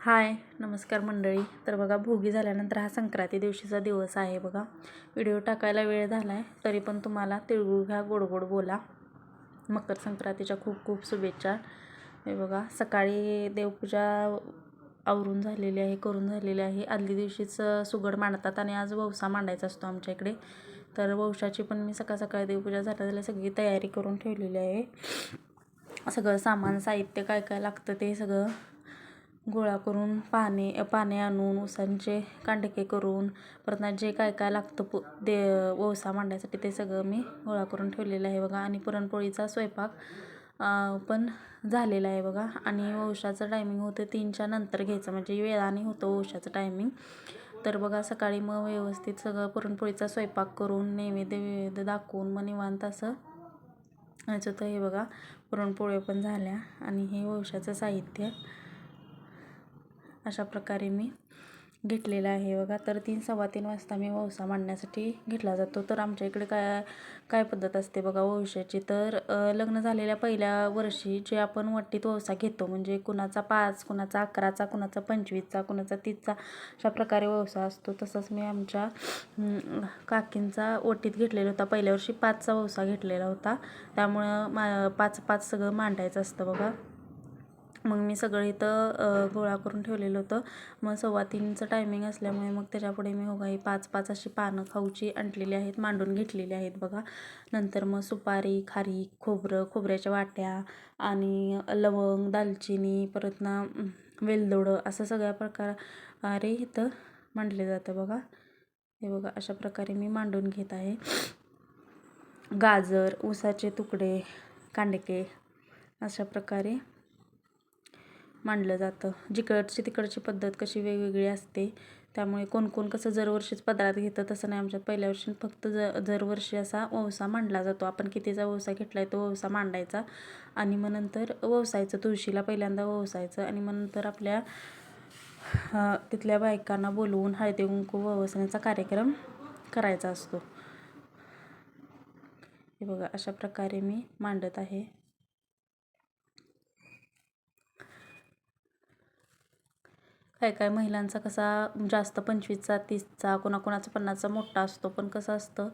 हाय नमस्कार मंडळी. तर बघा भोगी झाल्यानंतर हा संक्रांती दिवशीचा दिवस आहे बघा. व्हिडिओ टाकायला वेळ झाला आहे तरी पण तुम्हाला तिळगुळ घ्या गोड गोड बोला. मकर संक्रांतीच्या खूप खूप शुभेच्छा. हे बघा सकाळी देवपूजा आवरून झालेली आहे करून झालेली आहे. आदली दिवशीच सुगड मांडतात आणि आज ववसा मांडायचा असतो आमच्या इकडे. तर ववशाची पण मी सकाळ सकाळी देवपूजा झाल्या झाल्या सगळी तयारी करून ठेवलेली आहे. सगळं सामान साहित्य काय काय लागतं ते सगळं गोळा करून पाने पाने आणून ऊसांचे कांडके करून परत जे काय काय लागतं पु दे ववसा मांडण्यासाठी ते सगळं मी गोळा करून ठेवलेलं आहे बघा. आणि पुरणपोळीचा स्वयंपाक पण झालेला आहे बघा. आणि वंशाचं टायमिंग होतं तीनच्या नंतर घ्यायचं म्हणजे वेळाने होतं वंशाचं टायमिंग तर बघा सकाळी मग व्यवस्थित सगळं पुरणपोळीचा स्वयंपाक करून नैवेद्य विवेद्य दाखवून मग निवांत असं याचं तर हे बघा पुरणपोळ्या पण झाल्या. आणि हे वंशाचं साहित्य अशा प्रकारे मी घेतलेला आहे बघा. तर तीन सव्वा तीन वाजता मी वौसा मांडण्यासाठी घेतला जातो. तर आमच्या इकडे काय काय पद्धत असते बघा वौशाची तर लग्न झालेल्या पहिल्या वर्षी जे आपण वट्टीत वौसा घेतो म्हणजे कुणाचा पाच कुणाचा अकराचा कुणाचा पंचवीसचा कुणाचा तीसचा अशा प्रकारे वौसा असतो. तसंच मी आमच्या काकींचा वटीत घेतलेला होता. पहिल्या वर्षी पाचचा वौसा घेतलेला होता. त्यामुळं मा पाच पाच सगळं मांडायचं असतं बघा. मग मी सगळं इथं गोळा करून ठेवलेलं होतं. मग सव्वा तीनचं टायमिंग असल्यामुळे मग त्याच्यापुढे मी हो काही पाच पाच अशी पानं खाऊची आणलेली आहेत मांडून घेतलेली आहेत बघा. नंतर मग सुपारी खारी खोबरं खोबऱ्याच्या वाट्या आणि लवंग दालचिनी परत ना वेलदोडं असं सगळ्या प्रकारे इथं मांडले जातं बघा. हे बघा अशा प्रकारे मी मांडून घेत आहे. गाजर ऊसाचे तुकडे कांडके अशा प्रकारे मांडलं जातं. जिकडची तिकडची पद्धत कशी वेगवेगळी असते त्यामुळे कोण कोण कसं दरवर्षीच पदरात घेतं तसं नाही. आमच्यात पहिल्या वर्षी फक्त ज दरवर्षी असा ववसा मांडला जातो. आपण कितीचा व्यवसाय घेतला आहे तो ववसा मांडायचा आणि मग नंतर ववसायचं. तुळशीला पहिल्यांदा ववसायचं आणि मग नंतर आपल्या तिथल्या बायकांना बोलवून हळदी कुंकू ववसण्याचा कार्यक्रम करायचा असतो. हे बघा अशा प्रकारे मी मांडत आहे. काय काय महिलांचा कसा जास्त पंचवीसचा तीसचा कोणाकोणाचा पन्नासचा मोठा असतो पण कसं असतं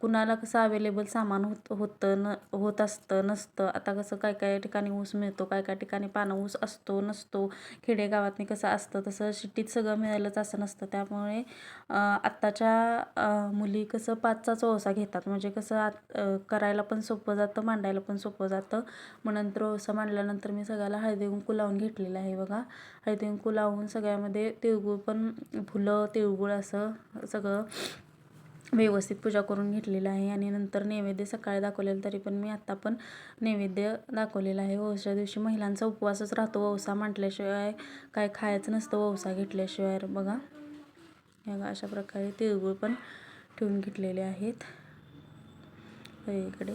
कुणाला कसं अवेलेबल सामान होत होतं न होत असतं नसतं. आता कसं काय काय ठिकाणी ऊस मिळतो काय काय ठिकाणी पानं ऊस असतो नसतो खेडेगावातनी कसं असतं तसं शिट्टीत सगळं मिळालंच असं नसतं. त्यामुळे आत्ताच्या मुली कसं पाचचाच ओसा घेतात. म्हणजे कसं आत करायला पण सोपं जातं मांडायला पण सोपं जातं. मग नंतर ओसा मांडल्यानंतर मी सगळ्याला हळदी कुंकू लावून घेतलेलं आहे बघा. हळदी कुंकू लावून सगळ्यामध्ये तिळगुळ पण फुलं तिळगुळ असं सगळं व्यवस्थित पूजा करून घेतलेलं आहे आणि नंतर नैवेद्य सकाळी दाखवलेलं तरी पण मी आत्ता पण नैवेद्य दाखवलेला आहे. वौसा दिवशी महिलांचा उपवासच राहतो. वौसा म्हटल्याशिवाय काय खायचं नसतं वौसा घेतल्याशिवाय. बघा. बघा अशा प्रकारे तिळगुळ पण ठेवून घेतलेले आहेत. इकडे.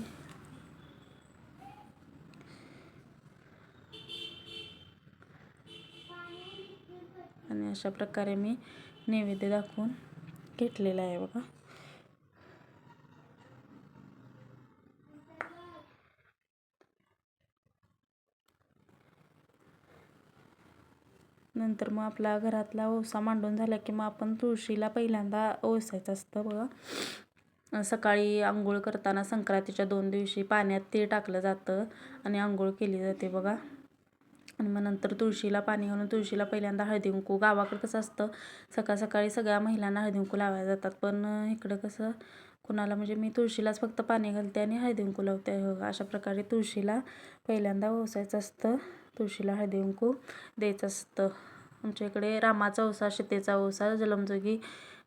आणि अशा प्रकारे मी नैवेद्य दाखवून घेतलेला आहे. बघा. नंतर मग आपला घरातला ओसा मांडून झाला की मग आपण तुळशीला पहिल्यांदा ओसायचं असतं बघा. सकाळी आंघोळ करताना संक्रांतीच्या दोन दिवशी पाण्यात ते टाकलं जातं आणि आंघोळ केली जाते बघा. आणि मग नंतर तुळशीला पाणी घालून तुळशीला पहिल्यांदा हळदी कुंकू. गावाकडं कसं असतं सकाळ सकाळी सगळ्या महिलांना हळदी कुंकू लावायला जातात. पण इकडं कसं कुणाला म्हणजे मी तुळशीलाच फक्त पाणी घालते आणि हळदी कुंकू लावते. अशा प्रकारे तुळशीला पहिल्यांदा ओसायचं असतं. तुळशीला हळदी कुंकू द्यायचं असतं. आमच्या इकडे रामाचा ओसा सीतेचा ओसा जलमजोगी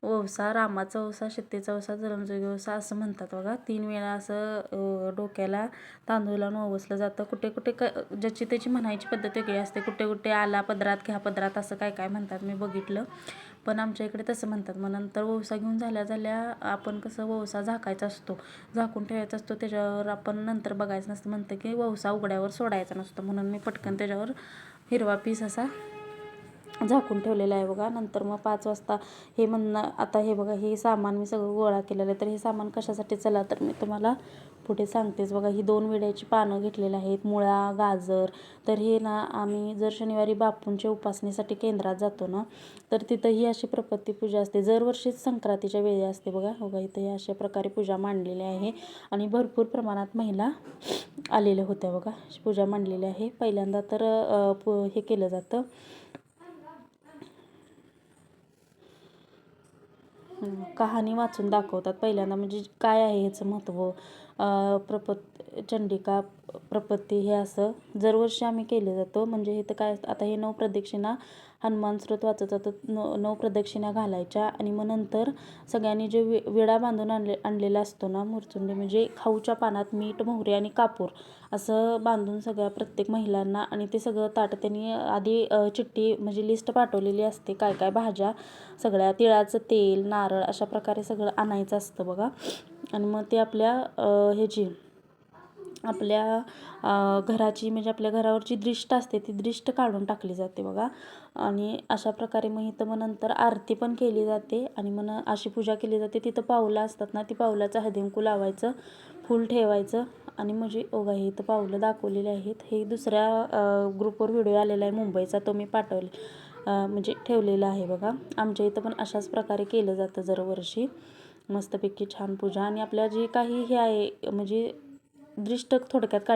वसा रामाचा ओसा शितेचा ओसा जलमजोगी वसा असं म्हणतात बघा. तीन वेळा असं डोक्याला तांदूळ ओवसलं जातं. कुठे कुठे क ज्याची त्याची म्हणायची पद्धत वेगळी असते. कुठे कुठे आला पदरात घ्या पदरात असं काय काय म्हणतात मी बघितलं. पण आमच्या इकडे तसं म्हणतात. मग नंतर वौसा घेऊन झाल्या झाल्या आपण कसं वौसा झाकायचा असतो. झाकून ठेवायचा असतो. त्याच्यावर आपण नंतर बघायचं नसतं. म्हणतं की वौसा उघड्यावर सोडायचा नसतो. म्हणून मी पटकन त्याच्यावर हिरवा पीस असा झाकून ठेवलेलं आहे बघा. नंतर मग पाच वाजता हे म्हणणं आता हे बघा हे सामान मी सगळं गोळा केलेलं आहे. तर हे सामान कशासाठी चला तर मी तुम्हाला पुढे सांगतेच. बघा ही दोन विड्याची पानं घेतलेली आहेत. मुळा गाजर. तर हे ना आम्ही जर शनिवारी बापूंच्या उपासनेसाठी केंद्रात जातो ना तर तिथं ही अशी प्रपत्ती पूजा असते. दरवर्षीच संक्रांतीच्या वेळी असते बघा. बघा इथं ही अशा प्रकारे पूजा मांडलेली आहे. आणि भरपूर प्रमाणात महिला आलेल्या होत्या बघा. पूजा मांडलेली आहे. पहिल्यांदा तर हे केलं जातं. कहाणी वाचून दाखवतात पहिल्यांदा. म्हणजे काय आहे ह्याचं महत्त्व? प्रपत चंडिका प्रपत्ती हे असं दरवर्षी आम्ही केलं जातं. म्हणजे हे तर काय आता हे नऊ प्रदक्षिणा हनुमान स्रोत वाचत जातं नऊ नऊ प्रदक्षिणा घालायच्या आणि मग नंतर सगळ्यांनी जे वि विडा बांधून आणले आणलेला असतो ना मुरचुंडी म्हणजे खाऊच्या पानात मीठ मोहरी आणि कापूर असं बांधून सगळ्या प्रत्येक महिलांना आणि ते सगळं ताट त्यांनी आधी चिठ्ठी म्हणजे लिस्ट पाठवलेली असते काय काय भाज्या सगळ्या तिळाचं तेल नारळ अशा प्रकारे सगळं आणायचं असतं बघा. आणि मग ते आपल्या ह्याची आपल्या घराची म्हणजे आपल्या घरावरची दृष्ट असते ती दृष्ट काढून टाकली जाते बघा. आणि अशा प्रकारे मग इथं मग नंतर आरती पण केली जाते आणि मग अशी पूजा केली जाते. तिथं पावलं असतात ना ती पावलाचं हळदीकुंकू लावायचं फूल ठेवायचं आणि म्हणजे ओघा हे इथं पावलं दाखवलेले आहेत. हे दुसऱ्या ग्रुपवर व्हिडिओ आलेला आहे मुंबईचा तो मी पाठवले म्हणजे ठेवलेला आहे बघा. आमच्या इथं पण अशाच प्रकारे केलं जातं दरवर्षी. मस्तपैकी छान पूजा आणि आपल्या जी काही हे आहे म्हणजे दृष्ट थोडक्यात